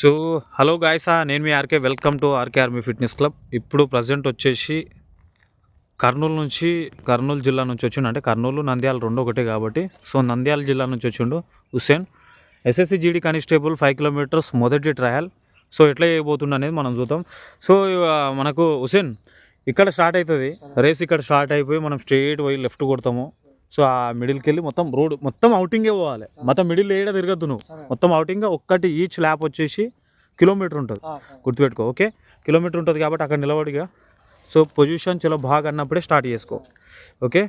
So hello గాయసా నేను మీ RK. Welcome to RK army fitness club. ఇప్పుడు ప్రజెంట్ వచ్చేసి కర్నూలు నుంచి కర్నూలు జిల్లా నుంచి వచ్చిండు. అంటే కర్నూలు నంద్యాల రెండు ఒకటే కాబట్టి. సో నంద్యాల జిల్లా నుంచి వచ్చిండు Hussain. SSC GD constable five kilometres మొదటి ట్రయల్. సో ఎట్లా చేయబోతుండ అనేది మనం చూద్దాం. సో మనకు హుసేన్ ఇక్కడ స్టార్ట్ అవుతుంది. రేస్ ఇక్కడ స్టార్ట్ అయిపోయి మనం స్ట్రేట్ పోయి లెఫ్ట్ కొడతాము. సో ఆ మిడిల్కి వెళ్ళి మొత్తం రోడ్ మొత్తం అవుటింగే పోవాలి. మొత్తం మిడిల్ ఏడ తిరగద్దు నువ్వు. మొత్తం అవుటింగ్ ఒక్కటి ఈచ్ ల్యాప్ వచ్చేసి కిలోమీటర్ ఉంటుంది. గుర్తుపెట్టుకో ఓకే? కిలోమీటర్ ఉంటుంది కాబట్టి అక్కడ నిలబడిగా సో పొజిషన్ చాలా బాగా అన్నప్పుడే స్టార్ట్ చేసుకో ఓకే?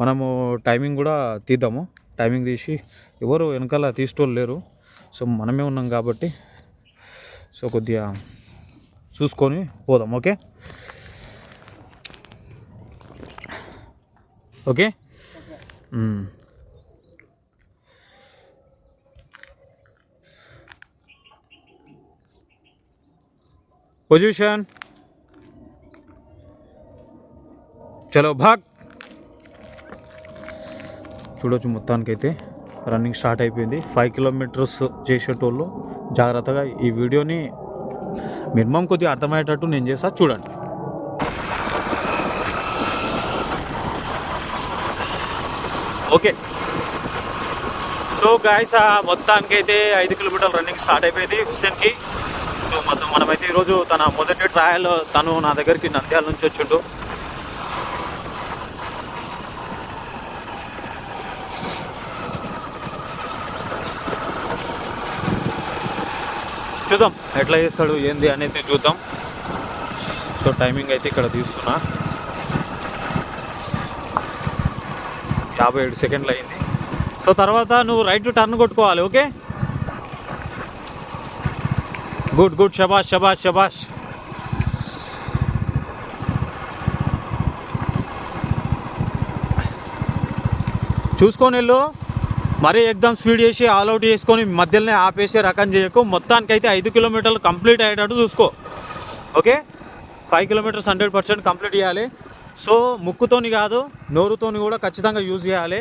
మనము టైమింగ్ కూడా తీద్దాము. టైమింగ్ తీసి ఎవరు వెనకాల తీసుకోవాలి లేరు. సో మనమే ఉన్నాం కాబట్టి సో కొద్దిగా చూసుకొని పోదాం ఓకే? ఓకే. పొజిషన్ చలో భాగ్. చూడొచ్చు మొత్తానికైతే. రన్నింగ్ స్టార్ట్ అయిపోయింది. ఫైవ్ కిలోమీటర్స్ చేసేటోళ్ళు జాగ్రత్తగా ఈ వీడియోని మినిమం కొద్దిగా అర్థమయ్యేటట్టు నేను చేస్తా. చూడండి. ఓకే. సో గాయస్ అయితే ఐదు కిలోమీటర్ల రన్నింగ్ స్టార్ట్ అయిపోయింది హుస్సేన్కి. సో మొత్తం మనమైతే ఈరోజు తన మొదటి ట్రయల్ తను నా దగ్గరికి నంద్యాల నుంచి వచ్చిండు. చూద్దాం ఎట్లా చేస్తాడు ఏంది అనేది చూద్దాం. సో టైమింగ్ అయితే ఇక్కడ తీస్తున్నా. యాభై ఏడు సెకండ్లు అయింది. సో తర్వాత నువ్వు రైట్ టర్న్ కొట్టుకోవాలి ఓకే? గుడ్ గుడ్ షబాష్ షబాష్ షబాష్ చూసుకొని వెళ్ళు. మరీ ఎగ్దమ్ స్పీడ్ చేసి ఆల్ అవుట్ చేసుకొని మధ్యలోనే ఆపేసి రకం చేయకు. మొత్తానికైతే ఐదు కిలోమీటర్లు కంప్లీట్ అయ్యేటట్టు చూసుకో. Okay? Five kilometres hundred percent complete చేయాలి. సో ముక్కుతోని కాదు నోరుతోని కూడా ఖచ్చితంగా యూజ్ చేయాలి.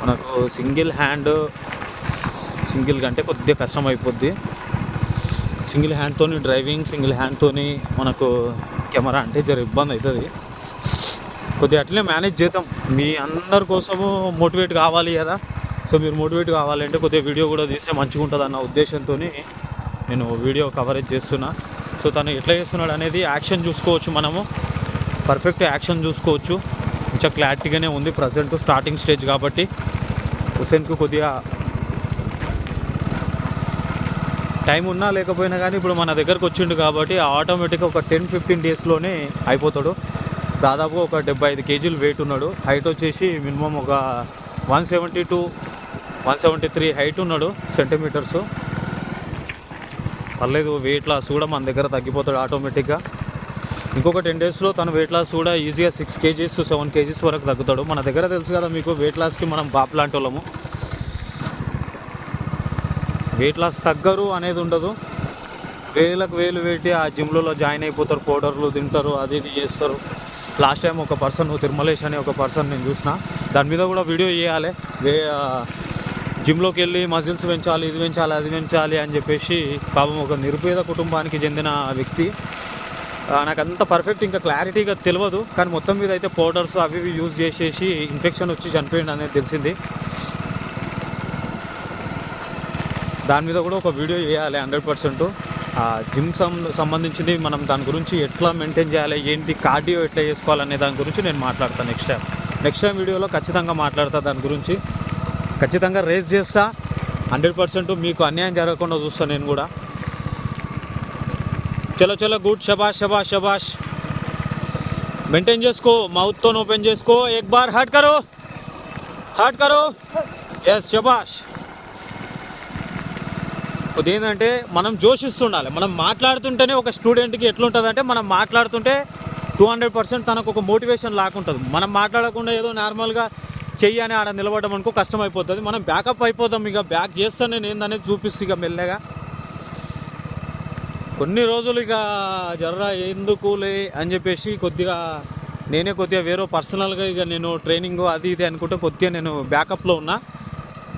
మనకు సింగిల్ హ్యాండ్ సింగిల్ కంటే కొద్దిగా కష్టం అయిపోద్ది. సింగిల్ హ్యాండ్తోని డ్రైవింగ్ సింగిల్ హ్యాండ్తోని మనకు కెమెరా అంటే జర ఇబ్బంది అవుతుంది కొద్దిగా అట్లే మేనేజ్ చేద్దాం. మీ అందరి కోసము మోటివేట్ కావాలి కదా. సో మీరు మోటివేట్ కావాలంటే కొద్దిగా వీడియో కూడా తీస్తే మంచిగా ఉంటుంది అన్న ఉద్దేశంతో నేను వీడియో కవరేజ్ చేస్తున్నా. సో తను ఎట్లా చేస్తున్నాడు అనేది యాక్షన్ చూసుకోవచ్చు మనము. పర్ఫెక్ట్ యాక్షన్ చూసుకోవచ్చు. కొంచెం క్లారిటీగానే ఉంది ప్రజెంట్ స్టార్టింగ్ స్టేజ్ కాబట్టి. హుసేన్కు కొద్దిగా టైం ఉన్నా లేకపోయినా కానీ ఇప్పుడు మన దగ్గరకు వచ్చిండు కాబట్టి ఆటోమేటిక్గా ఒక టెన్ ఫిఫ్టీన్ డేస్లోనే అయిపోతాడు. దాదాపు ఒక డెబ్బై ఐదు కేజీలు వెయిట్ ఉన్నాడు. హైట్ వచ్చేసి మినిమం ఒక one seventy two one seventy three height ఉన్నాడు సెంటీమీటర్స్. పర్లేదు వెయిట్ లాస్ కూడా మన దగ్గర తగ్గిపోతాడు ఆటోమేటిక్గా ఇంకొక టెన్ డేస్లో తన వెయిట్ లాస్ కూడా ఈజీగా సిక్స్ కేజీస్ సెవెన్ కేజీస్ వరకు తగ్గుతాడు. మన దగ్గర తెలుసు కదా మీకు వెయిట్ లాస్కి మనం బాప్ లాంటి వాళ్ళము. వెయిట్ లాస్ తగ్గరు అనేది ఉండదు. వేలకు వేలు పెట్టి ఆ జిమ్లలో జాయిన్ అయిపోతారు పౌడర్లు తింటారు అది ఇది చేస్తారు. లాస్ట్ టైం ఒక పర్సన్ తిరుమలేష్ అనే ఒక పర్సన్ నేను చూసిన. దాని మీద కూడా వీడియో చేయాలి. వే జిమ్లోకి వెళ్ళి మజిల్స్ పెంచాలి ఇది పెంచాలి అది పెంచాలి అని చెప్పేసి పాపం ఒక నిరుపేద కుటుంబానికి చెందిన వ్యక్తి. నాకు అంత పర్ఫెక్ట్ ఇంకా క్లారిటీగా తెలియదు కానీ మొత్తం మీద అయితే పౌడర్స్ అవి ఇవి యూజ్ చేసేసి ఇన్ఫెక్షన్ వచ్చి చనిపోయింది అనేది తెలిసింది. దాని మీద కూడా ఒక వీడియో చేయాలి హండ్రెడ్ పర్సెంట్ జిమ్ సం సంబంధించింది మనం దాని గురించి ఎట్లా మెయింటైన్ చేయాలి ఏంటి కార్డియో ఎట్లా చేసుకోవాలనే దాని గురించి నేను మాట్లాడతాను నెక్స్ట్ టైం నెక్స్ట్ టైం వీడియోలో ఖచ్చితంగా మాట్లాడతా దాని గురించి. ఖచ్చితంగా రేస్ చేస్తా. హండ్రెడ్ పర్సెంట్ మీకు అన్యాయం జరగకుండా చూస్తాను నేను కూడా. చలో చలో గుడ్ షబాష్ షబాష్ షబాష్ మెయింటైన్ చేసుకో మౌత్తో ఓపెన్ చేసుకో. ఎక్ బార్ హట్ కరో హట్ కరో ఎస్ షబాష్ కొద్ది ఏంటంటే మనం జోషిస్తుండాలి. మనం మాట్లాడుతుంటేనే ఒక స్టూడెంట్కి ఎట్లుంటుంది అంటే మనం మాట్లాడుతుంటే టూ హండ్రెడ్ పర్సెంట్ తనకు ఒక మోటివేషన్ లాకుంటుంది మనం మాట్లాడకుండా ఏదో నార్మల్గా చెయ్యి అని ఆడ నిలబడడం అనుకో కష్టం అయిపోతుంది మనం బ్యాకప్ అయిపోతాం ఇక. బ్యాక్ చేస్తే నేను ఏందనేది చూపిస్తు ఇక మెల్లగా. కొన్ని రోజులు ఇక జర్ర ఎందుకులే అని చెప్పేసి కొద్దిగా నేనే కొద్దిగా వేరే పర్సనల్గా ఇక నేను ట్రైనింగ్ అది ఇది అనుకుంటే కొద్దిగా నేను బ్యాకప్లో ఉన్నా.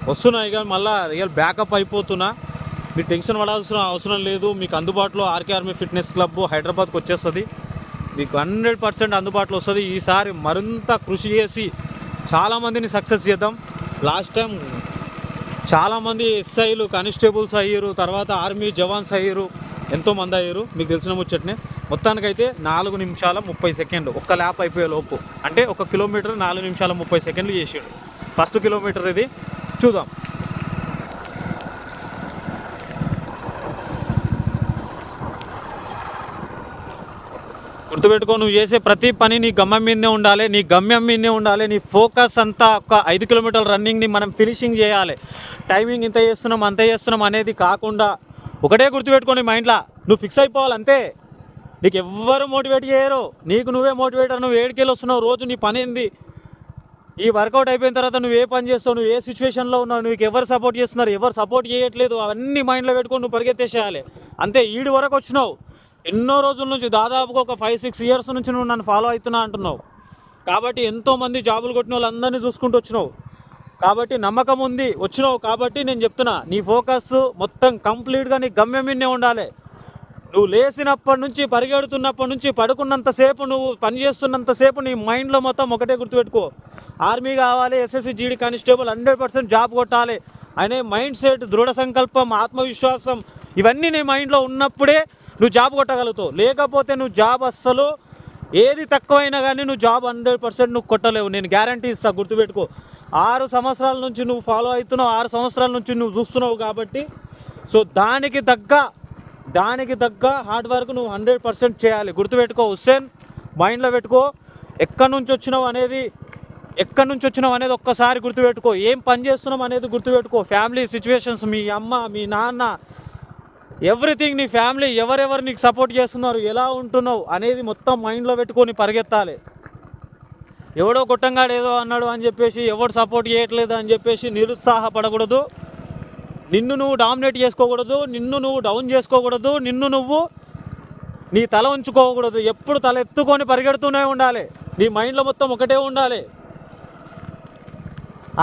వస్తున్నా ఇక. మళ్ళీ రియల్ బ్యాకప్ అయిపోతున్నా. మీరు టెన్షన్ పడాల్సిన అవసరం లేదు. మీకు అందుబాటులో ఆర్కే ఆర్మీ ఫిట్నెస్ క్లబ్ హైదరాబాద్కి వచ్చేస్తుంది. మీకు హండ్రెడ్ పర్సెంట్ అందుబాటులో వస్తుంది. ఈసారి మరింత కృషి చేసి చాలామందిని సక్సెస్ చేద్దాం. లాస్ట్ టైం చాలామంది ఎస్ఐలు కానిస్టేబుల్స్ అయ్యారు. తర్వాత ఆర్మీ జవాన్స్ అయ్యారు. ఎంతోమంది అయ్యారు. మీకు తెలిసిన ముచ్చటనే. మొత్తానికైతే నాలుగు నిమిషాల ముప్పై సెకండ్లు. ఒక్క ల్యాప్ అయిపోయే లోపు. అంటే ఒక కిలోమీటర్ నాలుగు నిమిషాల ముప్పై సెకండ్లు చేసాడు. ఫస్ట్ కిలోమీటర్ ఇది. చూద్దాం. గుర్తుపెట్టుకో నువ్వు చేసే ప్రతి పని నీ గమ్యం మీదనే ఉండాలి నీ గమ్యం మీదనే ఉండాలి నీ ఫోకస్ అంతా ఒక ఐదు కిలోమీటర్ల రన్నింగ్ని మనం ఫినిషింగ్ చేయాలి. టైమింగ్ ఇంత చేస్తున్నాం అంత చేస్తున్నాం అనేది కాకుండా ఒకటే గుర్తుపెట్టుకో నీ మైండ్లో నువ్వు ఫిక్స్ అయిపోవాలి అంతే. నీకు ఎవ్వరు మోటివేట్ చేయరు. నీకు నువ్వే మోటివేటర్ నువ్వు ఏడుకెళ్ళి వస్తున్నావు రోజు నీ పని ఏంది? ఈ వర్కౌట్ అయిపోయిన తర్వాత నువ్వు ఏ పని చేస్తావు నువ్వు ఏ సిచ్యువేషన్లో ఉన్నావు నీకు ఎవరు సపోర్ట్ చేస్తున్నారు ఎవరు సపోర్ట్ చేయట్లేదు అవన్నీ మైండ్లో పెట్టుకొని నువ్వు పరిగెత్తేసేయాలి. అంతే ఈడు వరకు వచ్చినావు. ఎన్నో రోజుల నుంచి దాదాపుగా ఒక ఫైవ్ సిక్స్ ఇయర్స్ నుంచి నువ్వు నన్ను ఫాలో అవుతున్నా అంటున్నావు. కాబట్టి ఎంతోమంది జాబులు కొట్టిన వాళ్ళందరినీ చూసుకుంటూ వచ్చినావు. కాబట్టి నమ్మకం ఉంది వచ్చినావు కాబట్టి నేను చెప్తున్నా నీ ఫోకస్ మొత్తం కంప్లీట్గా నీ గమ్యం మీదనే ఉండాలి. నువ్వు లేచినప్పటి నుంచి పరిగెడుతున్నప్పటి నుంచి పడుకున్నంతసేపు నువ్వు పని చేస్తున్నంతసేపు నీ మైండ్లో మొత్తం ఒకటే గుర్తుపెట్టుకో. ఆర్మీ కావాలి SSC GD constable hundred percent job కొట్టాలి అనే మైండ్ సెట్ దృఢ సంకల్పం ఆత్మవిశ్వాసం ఇవన్నీ నీ మైండ్లో ఉన్నప్పుడే నువ్వు జాబ్ కొట్టగలుగుతావు. లేకపోతే నువ్వు జాబ్ అస్సలు ఏది తక్కువైనా కానీ నువ్వు జాబ్ హండ్రెడ్ పర్సెంట్ నువ్వు కొట్టలేవు. నేను గ్యారంటీ ఇస్తా గుర్తుపెట్టుకో. ఆరు సంవత్సరాల నుంచి నువ్వు ఫాలో అవుతున్నావు ఆరు సంవత్సరాల నుంచి నువ్వు చూస్తున్నావు కాబట్టి సో దానికి తగ్గ దానికి తగ్గ హార్డ్ వర్క్ నువ్వు హండ్రెడ్ పర్సెంట్ చేయాలి. గుర్తుపెట్టుకో హుస్సేన్ మైండ్లో పెట్టుకో. ఎక్కడి నుంచి వచ్చినావు అనేది ఎక్కడి నుంచి వచ్చినావు అనేది ఒక్కసారి గుర్తుపెట్టుకో. ఏం పని చేస్తున్నావు అనేది గుర్తుపెట్టుకో. ఫ్యామిలీ సిచ్యువేషన్స్ మీ అమ్మ మీ నాన్న ఎవ్రీథింగ్ నీ ఫ్యామిలీ ఎవరెవరు నీకు సపోర్ట్ చేస్తున్నారు ఎలా ఉంటున్నావు అనేది మొత్తం మైండ్లో పెట్టుకొని పరిగెత్తాలి. ఎవడో కొట్టంగాడు ఏదో అన్నాడు అని చెప్పేసి ఎవడు సపోర్ట్ చేయట్లేదు అని చెప్పేసి నిరుత్సాహపడకూడదు. నిన్ను నువ్వు డామినేట్ చేసుకోకూడదు నిన్ను నువ్వు డౌన్ చేసుకోకూడదు నిన్ను నువ్వు నీ తల ఉంచుకోకూడదు. ఎప్పుడు తల ఎత్తుకొని పరిగెడుతూనే ఉండాలి. నీ మైండ్లో మొత్తం ఒకటే ఉండాలి.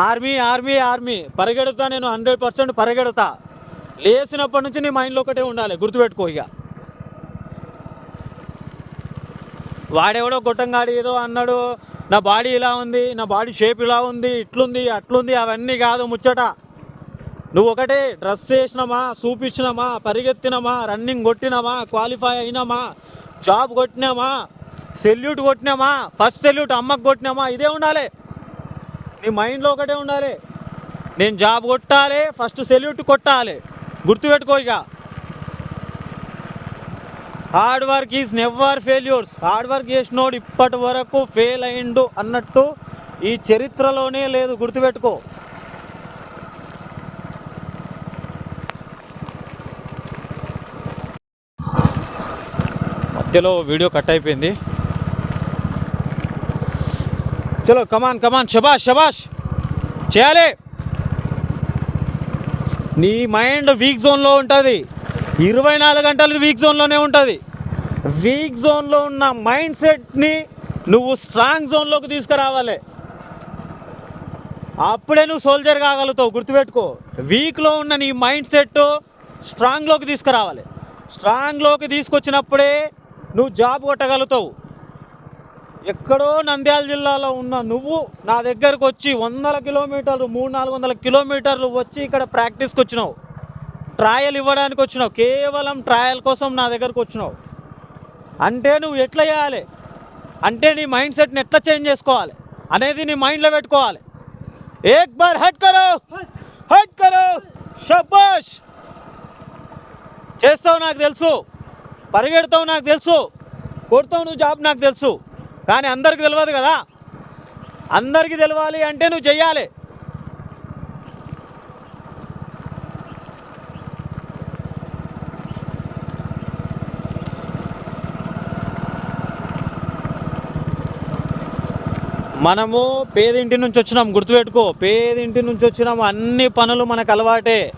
Army army army. పరిగెడుతా నేను హండ్రెడ్ పర్సెంట్ పరిగెడతా. లేచినప్పటి నుంచి నీ మైండ్లో ఒకటే ఉండాలి గుర్తుపెట్టుకో ఇక. వాడెవడో గొట్టంగాడి ఏదో అన్నాడు నా బాడీ ఇలా ఉంది నా బాడీ షేప్ ఇలా ఉంది ఇట్లుంది అట్లుంది అవన్నీ కాదు ముచ్చట. నువ్వు ఒకటే డ్రెస్ చేసినామా చూపించినామా పరిగెత్తినామా రన్నింగ్ కొట్టినామా క్వాలిఫై అయినామా జాబ్ కొట్టినామా సెల్యూట్ కొట్టినామా ఫస్ట్ సెల్యూట్ అమ్మకు కొట్టినామా ఇదే ఉండాలి. నీ మైండ్లో ఒకటే ఉండాలి. నేను జాబ్ కొట్టాలి ఫస్ట్ సెల్యూట్ కొట్టాలి. గుర్తుపెట్టుకో ఇక. Hard work is never failures hard work చేసినోడు ఇప్పటి వరకు ఫెయిల్ అయిండు అన్నట్టు ఈ చరిత్రలోనే లేదు గుర్తుపెట్టుకో. మధ్యలో వీడియో కట్ అయిపోయింది. చలో కమాన్ కమాన్ షబాష్ షబాష్ చేయాలి. నీ మైండ్ వీక్ జోన్లో ఉంటుంది. ఇరవై నాలుగు గంటలు వీక్ జోన్లోనే ఉంటుంది. వీక్ జోన్లో ఉన్న మైండ్ సెట్ని నువ్వు స్ట్రాంగ్ జోన్లోకి తీసుకురావాలి. అప్పుడే నువ్వు సోల్జర్ కాగలుగుతావు గుర్తుపెట్టుకో. వీక్లో ఉన్న నీ మైండ్ సెట్ స్ట్రాంగ్లోకి తీసుకురావాలి. స్ట్రాంగ్లోకి తీసుకొచ్చినప్పుడే నువ్వు జాబ్ కొట్టగలుగుతావు. ఎక్కడో నంద్యాల జిల్లాలో ఉన్న నువ్వు నా దగ్గరకు వచ్చి వందల కిలోమీటర్లు మూడు నాలుగు వందల కిలోమీటర్లు వచ్చి ఇక్కడ ప్రాక్టీస్కి వచ్చినావు. ట్రయల్ ఇవ్వడానికి వచ్చినావు. కేవలం ట్రయల్ కోసం నా దగ్గరకు వచ్చినావు. అంటే నువ్వు ఎట్లా చేయాలి? అంటే నీ మైండ్ సెట్ని ఎట్లా చేంజ్ చేసుకోవాలి? అనేది నీ మైండ్లో పెట్టుకోవాలి. ఏక్ బార్ హట్ కరో! హట్ కరో! షబాష్ చేస్తావు నాకు తెలుసు. పరిగెడతావు నాకు తెలుసు. కొడతావు నువ్వు జాబ్ నాకు తెలుసు. కానీ అందరికి తెలియదు కదా? అందరికీ తెలియాలి అంటే నువ్వు చెయ్యాలి. మనము పేదింటి నుంచి వచ్చినాం గుర్తుపెట్టుకో. పేదింటి నుంచి వచ్చినాం అన్ని పనులు మనకు అలవాటే.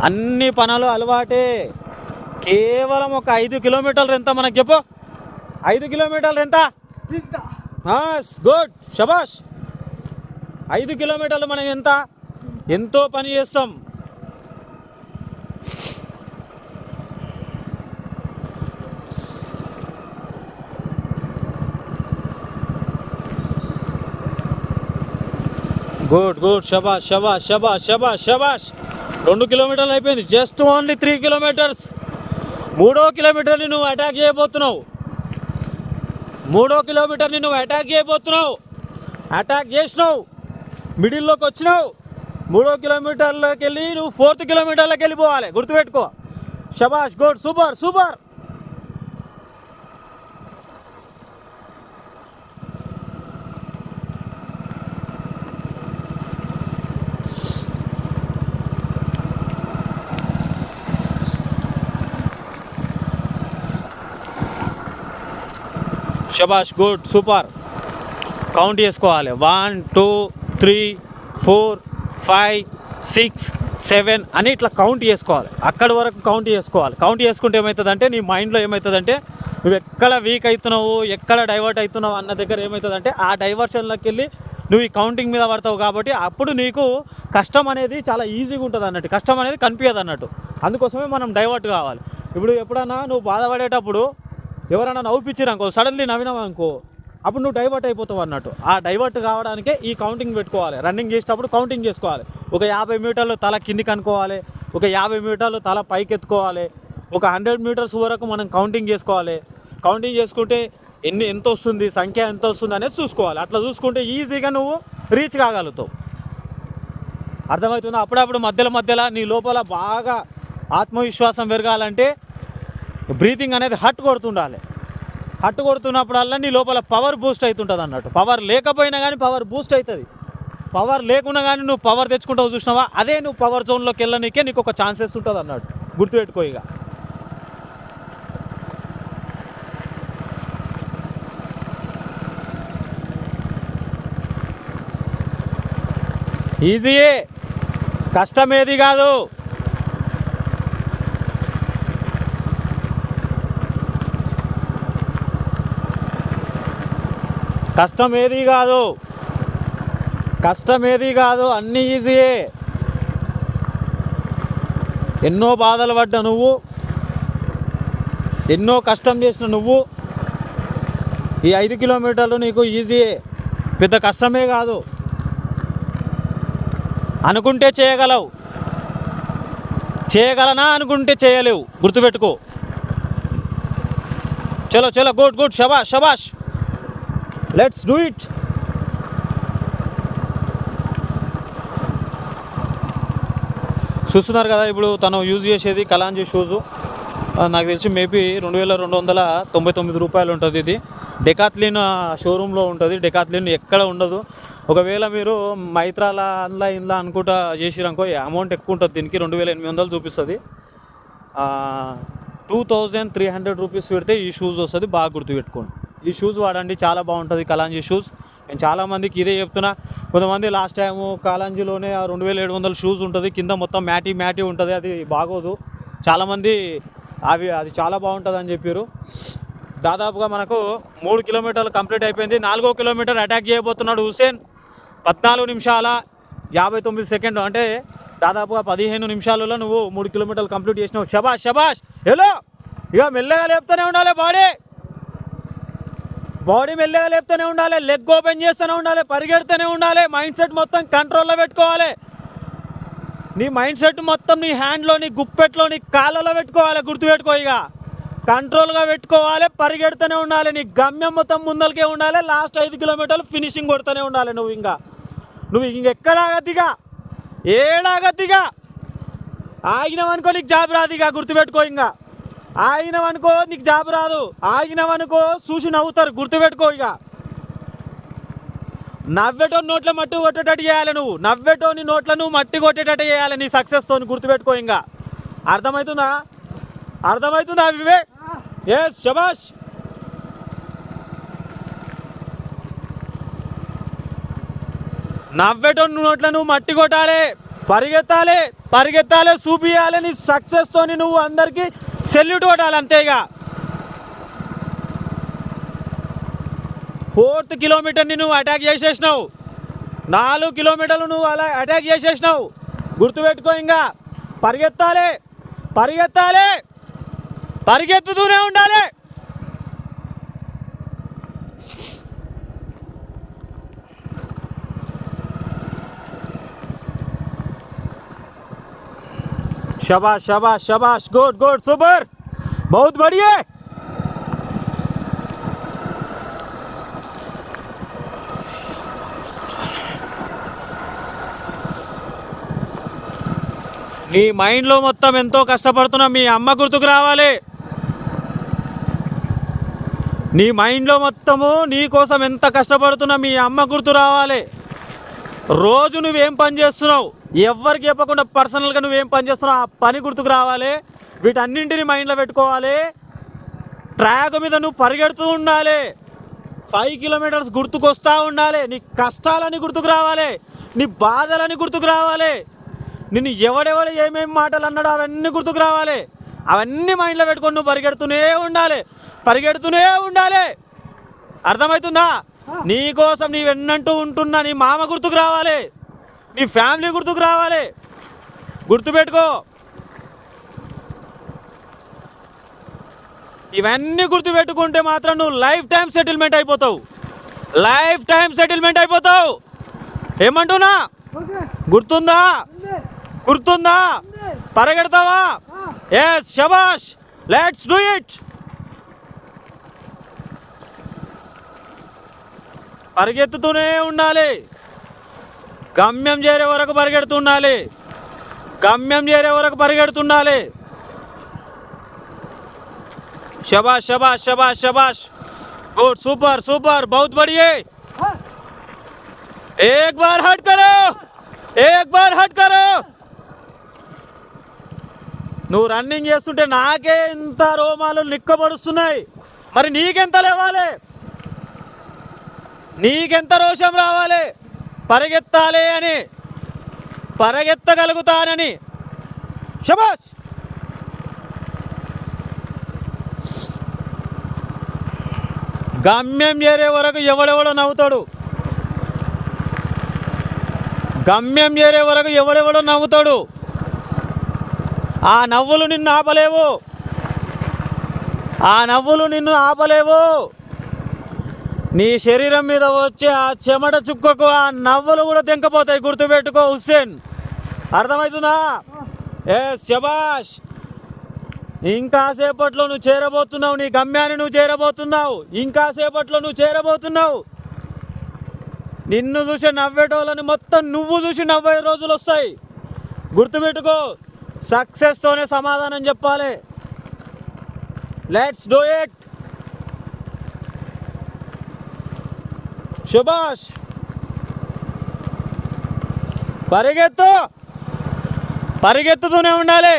అన్ని పనులు అలవాటే. కేవలం ఒక ఐదు కిలోమీటర్లు ఎంత మనకు చెప్పు? ఐదు కిలోమీటర్లు ఎంత? గుడ్ శబాష్ ఐదు కిలోమీటర్లు మనం ఎంత? ఎంతో పని చేస్తాం. గుడ్ గుడ్ శబాష్ శబాష్ శబాష్ శబాష్ శబాష్ రెండు కిలోమీటర్లు అయిపోయింది. Just only three kilometers. మూడో కిలోమీటర్ని నువ్వు అటాక్ చేయబోతున్నావు. మూడో కిలోమీటర్ని నువ్వు అటాక్ చేయబోతున్నావు. అటాక్ చేసినావు. మిడిల్లోకి వచ్చినావు. మూడో కిలోమీటర్లోకి వెళ్ళి నువ్వు ఫోర్త్ కిలోమీటర్లోకి వెళ్ళిపోవాలి. గుర్తుపెట్టుకో. శబాష్ గోడ్ సూపర్ సూపర్ శబాష్ గుడ్ సూపర్. కౌంట్ చేసుకోవాలి. One two three four five six seven అని ఇట్లా కౌంట్ చేసుకోవాలి. అక్కడి వరకు కౌంట్ చేసుకోవాలి. కౌంట్ చేసుకుంటే ఏమవుతుందంటే నీ మైండ్లో ఏమవుతుందంటే నువ్వు ఎక్కడ వీక్ అవుతున్నావు ఎక్కడ డైవర్ట్ అవుతున్నావు అన్న దగ్గర ఏమవుతుందంటే ఆ డైవర్షన్లోకి వెళ్ళి నువ్వు ఈ కౌంటింగ్ మీద పడతావు కాబట్టి అప్పుడు నీకు కష్టం అనేది చాలా ఈజీగా ఉంటుంది అన్నట్టు. కష్టం అనేది కనిపించదు అన్నట్టు. అందుకోసమే మనం డైవర్ట్ కావాలి. ఇప్పుడు ఎప్పుడన్నా నువ్వు బాధపడేటప్పుడు ఎవరైనా నవ్వుపించారు అనుకో సడన్లీ నవ్వినావు అనుకో అప్పుడు నువ్వు డైవర్ట్ అయిపోతావు అన్నట్టు. ఆ డైవర్ట్ కావడానికే ఈ కౌంటింగ్ పెట్టుకోవాలి. రన్నింగ్ చేసేటప్పుడు కౌంటింగ్ చేసుకోవాలి. ఒక యాభై మీటర్లు తల కిందికి అనుకోవాలి. ఒక యాభై మీటర్లు తల పైకి ఎత్తుకోవాలి. ఒక హండ్రెడ్ మీటర్స్ వరకు మనం కౌంటింగ్ చేసుకోవాలి. కౌంటింగ్ చేసుకుంటే ఎన్ని ఎంత వస్తుంది సంఖ్య ఎంత వస్తుంది అనేది చూసుకోవాలి. అట్లా చూసుకుంటే ఈజీగా నువ్వు రీచ్ కాగలుగుతావు. అర్థమవుతుంది? అప్పుడప్పుడు మధ్యలో మధ్యలో నీ లోపల బాగా ఆత్మవిశ్వాసం పెరగాలంటే బ్రీతింగ్ అనేది హట్ కొడుతుండాలి. హట్ కొడుతున్నప్పుడల్లా నీ లోపల పవర్ బూస్ట్ అవుతుంటుంది అన్నట్టు. పవర్ లేకపోయినా కానీ పవర్ బూస్ట్ అవుతుంది పవర్ లేకున్నా కానీ నువ్వు పవర్ తెచ్చుకుంటావు చూసినావా? అదే నువ్వు పవర్ జోన్లోకి వెళ్ళనీకే నీకు ఒక ఛాన్సెస్ ఉంటుంది అన్నట్టు. గుర్తుపెట్టుకో ఇక. ఈజీయే. కష్టమేది కాదు. కష్టం ఏది కాదు. కష్టం ఏది కాదు అన్నీ ఈజీయే. ఎన్నో బాధలు పడ్డ నువ్వు ఎన్నో కష్టం చేసిన నువ్వు ఈ ఐదు కిలోమీటర్లు నీకు ఈజీయే. పెద్ద కష్టమే కాదు. అనుకుంటే చేయగలవు. చేయగలనా అనుకుంటే చేయలేవు. గుర్తుపెట్టుకో. చలో చలో గుడ్ గుడ్ షబాష్ షబాష్ లెట్స్ డూ ఇట్ చూస్తున్నారు కదా ఇప్పుడు తను యూజ్ చేసేది కలాంజీ షూజు. నాకు తెలిసి మేబీ రెండు వేల రెండు వందల తొంభై తొమ్మిది రూపాయలు ఉంటుంది ఇది. డెకాత్లిన్ షోరూంలో ఉంటుంది. డెకాత్లిన్ ఎక్కడ ఉండదు. ఒకవేళ మీరు మైత్రాల అందులో ఇందులో అనుకుంటా చేసిరనుకో అమౌంట్ ఎక్కువ ఉంటుంది. దీనికి రెండు వేల ఎనిమిది వందలు చూపిస్తుంది. Two thousand three hundred rupees పెడితే ఈ షూస్ వస్తుంది. బాగా గుర్తుపెట్టుకోండి. ఈ షూస్ వాడండి చాలా బాగుంటుంది కలాంజీ షూస్ నేను చాలామందికి ఇదే చెప్తున్నా. కొంతమంది లాస్ట్ టైం కాలాంజీలోనే ఆ రెండు వేల ఏడు వందల షూస్ ఉంటుంది. కింద మొత్తం మ్యాటీ మ్యాటీ ఉంటుంది. అది బాగోదు. చాలామంది అవి అది చాలా బాగుంటుంది అని చెప్పారు దాదాపుగా మనకు మూడు కిలోమీటర్లు కంప్లీట్ అయిపోయింది. నాలుగో కిలోమీటర్ అటాక్ చేయబోతున్నాడు హుసేన్ పద్నాలుగు నిమిషాల యాభై తొమ్మిది సెకండ్. అంటే దాదాపుగా పదిహేను నిమిషాలలో నువ్వు మూడు కిలోమీటర్లు కంప్లీట్ చేసినావు. శభాష్ శభాష్! హలో! ఇక మెల్లగా లేపుతూనే ఉండాలి బాడీ! బాడీ మెల్లగా లేపుతూనే ఉండాలి లెగ్ ఓపెన్ చేస్తూనే ఉండాలి పరిగెడుతూనే ఉండాలి మైండ్ సెట్ మొత్తం కంట్రోల్లో పెట్టుకోవాలి. నీ మైండ్ సెట్ మొత్తం నీ హ్యాండ్లో నీ గుప్పెట్లో నీ కాళ్ళలో పెట్టుకోవాలి గుర్తుపెట్టుకో ఇక. కంట్రోల్గా పెట్టుకోవాలి పరిగెడుతూనే ఉండాలి నీ గమ్యం మొత్తం ముందలకే ఉండాలి లాస్ట్ ఐదు కిలోమీటర్లు ఫినిషింగ్ కొడుతూనే ఉండాలి నువ్వు ఇంకా. నువ్వు ఇంకెక్కడాగద్దిగా ఏడాగద్దిగా ఆగినవనుకో నీకు జాబ్ రాదు ఇక గుర్తుపెట్టుకో ఇంకా. ఆగినవనుకో నీకు జాబ్ రాదు. ఆగినవనుకో చూసి నవ్వుతారు. గుర్తుపెట్టుకో ఇక. నవ్వేటో నోట్ల మట్టి కొట్టేటట్టు చేయాలి నువ్వు. నవ్వేటో నీ నోట్లను మట్టి కొట్టేటట్టు చేయాలి నీ సక్సెస్తో గుర్తుపెట్టుకో ఇంకా అర్థమవుతుందా అర్థమవుతుందా వివేక్ ఎస్ శబాష్ నవ్వేటో నోట్లను నువ్వు మట్టి కొట్టాలి పరిగెత్తాలి పరిగెత్తాలి చూపియాలి నీ సక్సెస్తో నువ్వు అందరికీ సెల్యూట్ కొట్టాలి అంతేగా ఫోర్త్ కిలోమీటర్ని నువ్వు అటాక్ చేసేసినావు. నాలుగు కిలోమీటర్లు నువ్వు అలా అటాక్ చేసేసినావు. గుర్తుపెట్టుకో ఇంకా పరిగెత్తాలి. పరిగెత్తాలి. పరిగెత్తుతూనే ఉండాలి. शाबाश शाबाश शाबाश गुड गुड सुपर बहुत बढ़िया నీ మైండ్లో మొత్తం ఎంతో కష్టపడుతున్నా మీ అమ్మ గుర్తుకు రావాలి నీ మైండ్లో మొత్తము నీ కోసం ఎంత కష్టపడుతున్నా మీ అమ్మ గుర్తు రావాలి రోజు నువ్వేం పని చేస్తున్నావు ఎవరికి చెప్పకుండా పర్సనల్గా నువ్వేం పని చేస్తున్నావు? ఆ పని గుర్తుకు రావాలి. వీటన్నింటిని మైండ్లో పెట్టుకోవాలి. ట్రాక్ మీద నువ్వు పరిగెడుతూ ఉండాలి. ఫైవ్ కిలోమీటర్స్ గుర్తుకొస్తా ఉండాలి. నీ కష్టాలని గుర్తుకు రావాలి. నీ బాధలని గుర్తుకు రావాలి. నిన్ను ఎవడెవడు ఏమేమి మాటలు అన్నాడో అవన్నీ గుర్తుకు రావాలి. అవన్నీ మైండ్లో పెట్టుకొని నువ్వు పరిగెడుతూనే ఉండాలి. పరిగెడుతూనే ఉండాలి. అర్థమవుతుందా? నీ కోసం నీ వెన్నంటూ ఉంటున్నా నీ మామ గుర్తుకు రావాలి. నీ ఫ్యామిలీ గుర్తుకు రావాలి. గుర్తుపెట్టుకో. ఇవన్నీ గుర్తుపెట్టుకుంటే మాత్రం నువ్వు లైఫ్ టైం సెటిల్మెంట్ అయిపోతావు. లైఫ్ టైం సెటిల్మెంట్ అయిపోతావు. ఏమంటున్నా? గుర్తుందా? గుర్తుందా? పరిగెడతావా? ఎస్ శబాష్ లెట్స్ డూ ఇట్ పరిగెత్తుతూనే ఉండాలి. గమ్యం చేరే వరకు పరిగెడుతుండాలి గమ్యం చేరే వరకు పరిగెడుతుండాలి शबाश शबाश शबाश शबाश गुड सुपर सुपर बहुत बढ़िया एक बार हट करो एक बार हट करो నువ్వు రన్నింగ్ చేస్తుంటే నాకే ఇంత రోమాలు నిక్కబడుస్తున్నాయి మరి నీకెంత లేవాలి నీకెంత రోషం రావాలి పరిగెత్తాలి అని పరిగెత్తగలుగుతానని. శభాష్! గమ్యం చేరే వరకు ఎవడెవడో నవ్వుతాడు. గమ్యం చేరే వరకు ఎవడెవడో నవ్వుతాడు. ఆ నవ్వులు నిన్ను ఆపలేవు. ఆ నవ్వులు నిన్ను ఆపలేవు. నీ శరీరం మీద వచ్చే ఆ చెమట చుక్కకు ఆ నవ్వులు కూడా తెంకపోతాయి. గుర్తుపెట్టుకో హుస్సేన్. అర్థమవుతుందా ఏ శబాష్ ఇంకాసేపట్లో నువ్వు చేరబోతున్నావు నీ గమ్యాన్ని నువ్వు చేరబోతున్నావు. ఇంకాసేపట్లో నువ్వు చేరబోతున్నావు. నిన్ను చూసి నవ్వేటోళ్ళని మొత్తం నువ్వు చూసి నవ్వే రోజులు వస్తాయి. గుర్తుపెట్టుకో సక్సెస్తోనే సమాధానం చెప్పాలి. లెట్స్ డూ ఇట్ శుభాష్. పరిగెత్తు. పరిగెత్తుతూనే ఉండాలి.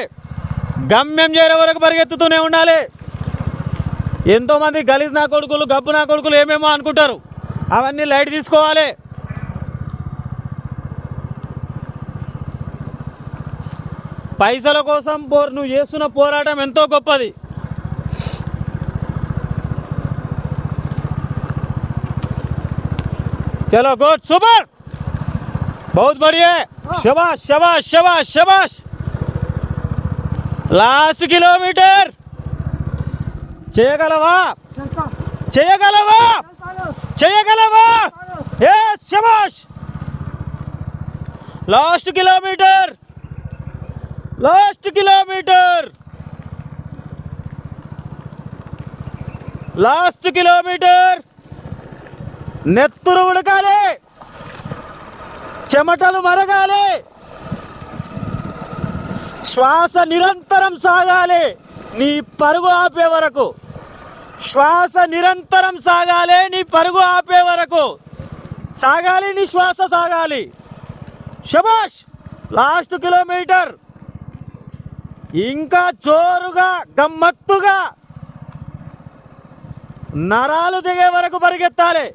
గమ్యం చేరే వరకు పరిగెత్తుతూనే ఉండాలి. ఎంతోమంది గలీజ్ నా కొడుకులు గబ్బు నా కొడుకులు ఏమేమో అనుకుంటారు. అవన్నీ లైట్ తీసుకోవాలి. పైసల కోసం పో నువ్వు చేస్తున్న పోరాటం ఎంతో గొప్పది. चलो गुड सुपर बहुत बढ़िया शबाश शबाश शबाश शबाश లాస్ట్ కిలోమీటర్ చేయగలవా చేయగలవా చేయగలవా ఏ శబాష్ last kilometre last kilometre last kilometre నెత్తురు ఉడకాలి. చెమటలు మరగాలి. శ్వాస నిరంతరం సాగాలి. నీ పరుగు ఆపే వరకు. శ్వాస నిరంతరం సాగాలి. నీ పరుగు ఆపే వరకు. సాగాలి నీ శ్వాస సాగాలి. శబాష్ లాస్ట్ కిలోమీటర్. ఇంకా జోరుగా గమ్మత్తుగా నరాలు దిగే వరకు పరిగెత్తాలి.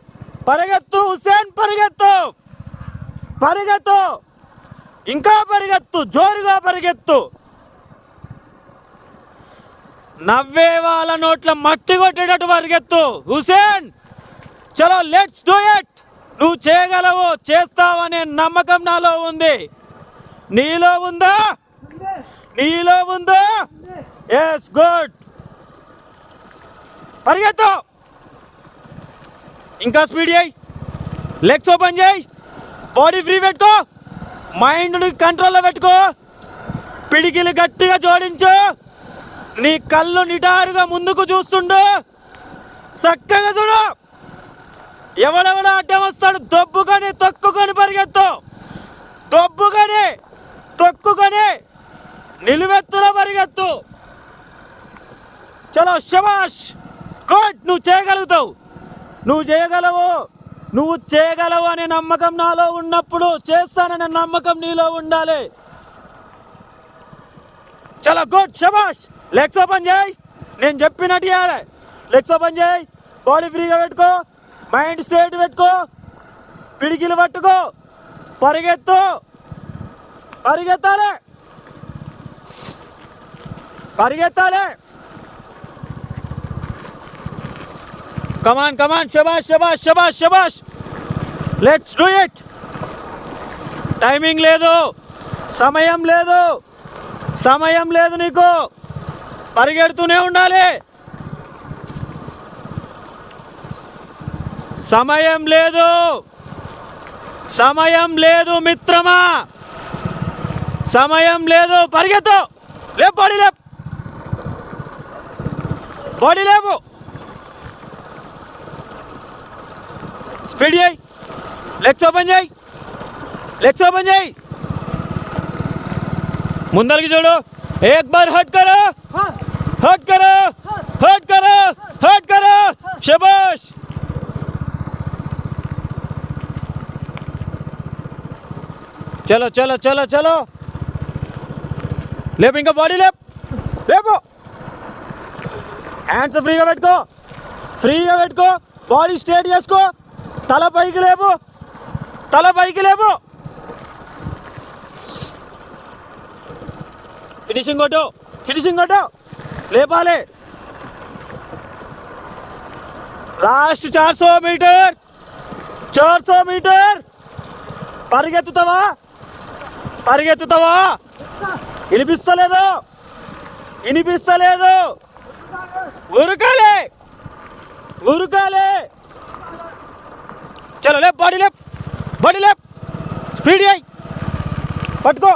పరిగెత్తు హుసేన్ పరిగెత్తు. పరిగెత్తు. ఇంకా పరిగెత్తు జోరుగా పరిగెత్తు. నవ్వే వాళ్ళ నోట్ల మట్టి కొట్టేటట్టు పరిగెత్తు. హుసేన్ చలో లెట్స్ డూ ఇట్ నువ్వు చేయగలవు చేస్తావనే నమ్మకం నాలో ఉంది. నీలో ఉందా? నీలో ఉందా? ఎస్ గుడ్ పరిగెత్తు. ఇంకా స్పీడ్ చేయి. లెగ్స్ ఓపెన్ చేయి. బాడీ ఫ్రీ పెట్టుకో. మైండ్ని కంట్రోల్లో పెట్టుకో. పిడికిలు గట్టిగా జోడించు. నీ కళ్ళు నిటారుగా ముందుకు చూస్తుండు. చక్కగా చూడు. ఎవడెవడ అడ్డం వస్తాడు. దొబ్బుకొని తొక్కుకొని పరిగెత్తు. దొబ్బుకొని తొక్కుకొని నిలువెత్తులో పరిగెత్తు. చలో శబాష్ గుడ్ నువ్వు చేయగలుగుతావు. నువ్వు చేయగలవు నువ్వు చేయగలవు అనే నమ్మకం నాలో ఉన్నప్పుడు చేస్తాననే నమ్మకం నీలో ఉండాలి. చాలా గుడ్ శబాష్ లెగ్స్ ఓపెన్ చేయి. నేను చెప్పినట్టు చేయాలి. లెగ్స్ ఓపెన్ చేయి. బాడీ ఫ్రీగా పెట్టుకో. మైండ్ స్ట్రేట్ పెట్టుకో. పిడికిలు పట్టుకో. పరిగెత్తు. పరిగెత్తాలి. పరిగెత్తాలి. Come on come on shabash, శబాష్ shabash, శబాష్ లెట్స్ do ఇట్ టైమింగ్ లేదు. సమయం లేదు. సమయం లేదు నీకు. పరిగెడుతూనే ఉండాలి. సమయం లేదు. సమయం లేదు మిత్రమా. సమయం లేదు పరిగెత్తు. లేపు బాడీ లేపు. బాడీ లేపు. స్పీడ్ చేయి లెగ్స్ ఓపెన్ చేయి లెగ్స్ ఓపెన్ చేయి ముందరికి చూడు ఏక్ బార్ హట్ కరో హట్ కరో హట్ కరో హట్ కరో శబాష్ చలో చలో చలో చలో లేపు ఇంకా బాడీ లేపు లేపు హ్యాండ్స్ ఫ్రీగా పెట్టుకో ఫ్రీగా పెట్టుకో బాడీ స్ట్రేట్ చేసుకో తల పైకి లేపు. తల పైకి లేపు. ఫినిషింగ్ కొట్టు. ఫినిషింగ్ కొట్టు. లేపాలి. లాస్ట్ చార్ సో మీటర్. చార్ సో మీటర్. పరిగెత్తుతావా? పరిగెత్తుతావా? వినిపిస్తలేదు. వినిపిస్తలేదు. ఉరకాలే. ఉరకాలే. చలో లేప్ బాడీ లేప్ బాడీ లేప్ స్పీడ్ అయ్యి పట్టుకో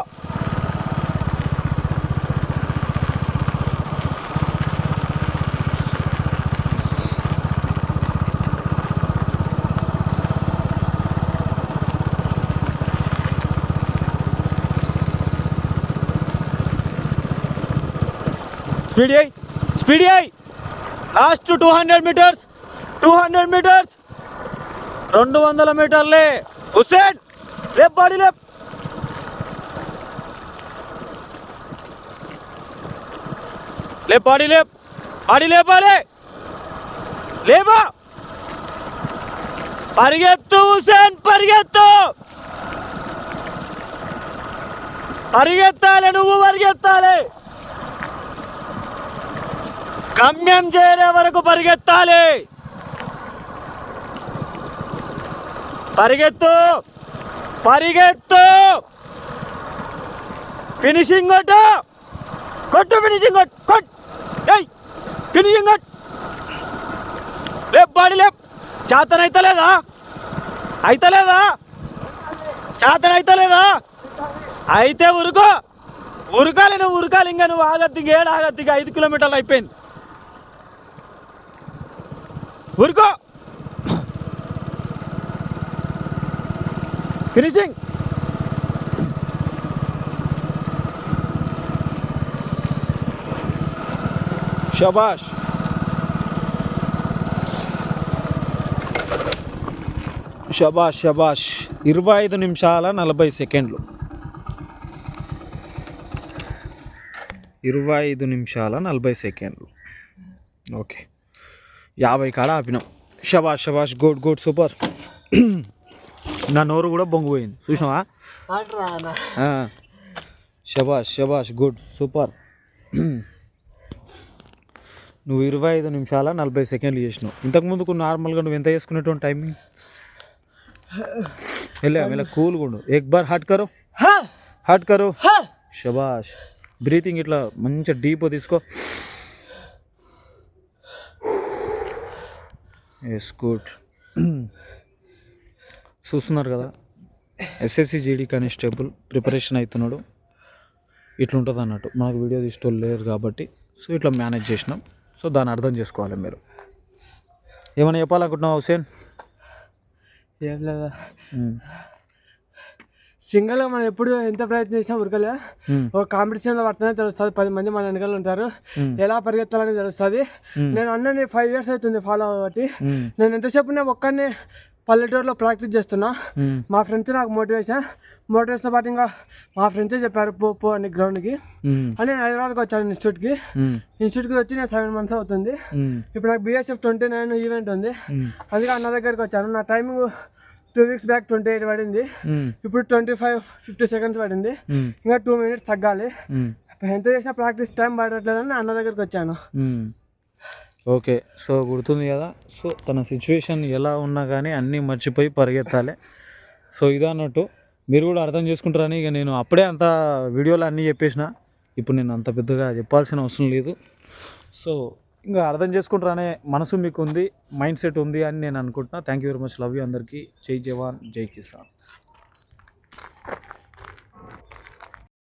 స్పీడ్ అయ్యి స్పీడ్ అయ్యి last two hundred meters two hundred meters రెండు వందల మీటర్లే. హుసేన్ లేప్ బాడీ లేప్. లేప్ బాడీ లేప్. బాడీ లేపాలి. పరిగెత్తు హుసేన్ పరిగెత్తు. పరిగెత్తాలి నువ్వు పరిగెత్తాలి. గమ్యం చేరే వరకు పరిగెత్తాలి. పరిగెత్తు! పరిగెత్తు! ఫినిషింగ్ కొట్టు! కొట్టు ఫినిషింగ్ కొట్టు! కొట్! ఏయ్! ఫినిషింగ్ కొట్ లేప్ బాడీ లేప్! చేతన అయితలేదా? అయితలేదా? చేతన అయితలేదా? అయితే ఉరుకో! ఉరకాలి నువ్వు ఉరకాలి. ఇంకా నువ్వు ఆగద్దు ఏడు ఆగద్దు ఐదు కిలోమీటర్లు అయిపోయింది. ఉరుకో! ఫినిషింగ్ షబాష్ షబాష్ షబాష్ ఇరవై ఐదు నిమిషాల నలభై సెకండ్లు. ఇరవై ఐదు నిమిషాల నలభై సెకండ్లు. ఓకే. యాభై కాడ ఆపినాం. షబాష్ షబాష్ గుడ్ గుడ్ సూపర్ నా నోరు కూడా బొంగిపోయింది. చూసినావా? ఆ. శబాష్ శబాష్ గుడ్ సూపర్. నువ్వు ఇరవై ఐదు నిమిషాల నలభై సెకండ్లు చేసినావు. ఇంతకుముందుకు నార్మల్గా నువ్వు ఎంత చేసుకునేటువంటి టైమింగ్ వెళ్ళా వెళ్ళా కూల్గా ఉండు. ఎక్ బార్ హట్ కరో హట్ కరో. షబాష్ బ్రీతింగ్ ఇట్లా మంచిగా డీప్ తీసుకో. ఎస్ గుడ్ చూస్తున్నారు కదా. ఎస్ఎస్సి జీడీ కానిస్టేబుల్ ప్రిపరేషన్ అవుతున్నాడు. ఇట్లుంటుంది అన్నట్టు. మనకు వీడియో తీసుకోవాలి లేరు కాబట్టి సో ఇట్లా మేనేజ్ చేసినాం. సో దాన్ని అర్థం చేసుకోవాలి మీరు. ఏమైనా చెప్పాలనుకుంటున్నావు హుసేన్ ఏం లేదా. సింగల్గా మనం ఎప్పుడు ఎంత ప్రయత్నం చేసినా ఉరకలే. ఒక కాంపిటీషన్లో పడుతుందని తెలుస్తుంది. పది మంది మన వెనకాల ఉంటారు. ఎలా పరిగెత్తాలని తెలుస్తుంది. నేను అన్నని ఫైవ్ ఇయర్స్ అవుతుంది ఫాలో అవ్వబట్టి. నేను ఎంతసేపు నేను ఒక్కనే పల్లెటూరులో ప్రాక్టీస్ చేస్తున్నా. మా ఫ్రెండ్స్ నాకు మోటివేషన్ మోటివేషన్ పాటు ఇంకా మా ఫ్రెండ్సే చెప్పారు పో పో అని గ్రౌండ్కి. అని నేను హైదరాబాద్కి వచ్చాను ఇన్స్టిట్యూట్కి. ఇన్స్టిట్యూట్కి వచ్చి నేను సెవెన్ మంత్స్ అవుతుంది. ఇప్పుడు నాకు బీఎస్ఎఫ్ ట్వంటీ నైన్ ఈవెంట్ ఉంది. అందుకే అన్న దగ్గరికి వచ్చాను నా timing two weeks back twenty eight పడింది. ఇప్పుడు ట్వంటీ ఫైవ్ ఫిఫ్టీ సెకండ్స్ పడింది. ఇంకా టూ మినిట్స్ తగ్గాలి. ఎంత చేసినా ప్రాక్టీస్ టైం పడట్లేదని అన్న దగ్గరికి వచ్చాను. ఓకే సో గుర్తుంది కదా? సో తన సిచ్యువేషన్ ఎలా ఉన్నా కానీ అన్నీ మర్చిపోయి పరిగెత్తాలి. సో ఇది అన్నట్టు మీరు కూడా అర్థం చేసుకుంటారని ఇక నేను అప్పుడే అంత వీడియోలో అన్నీ చెప్పేసిన. ఇప్పుడు నేను అంత పెద్దగా చెప్పాల్సిన అవసరం లేదు. సో ఇంకా అర్థం చేసుకుంటారనే మనసు మీకు ఉంది మైండ్ సెట్ ఉంది అని నేను అనుకుంటున్నా. Thank you very much love you అందరికీ. జై జవాన్ జై కిసాన్.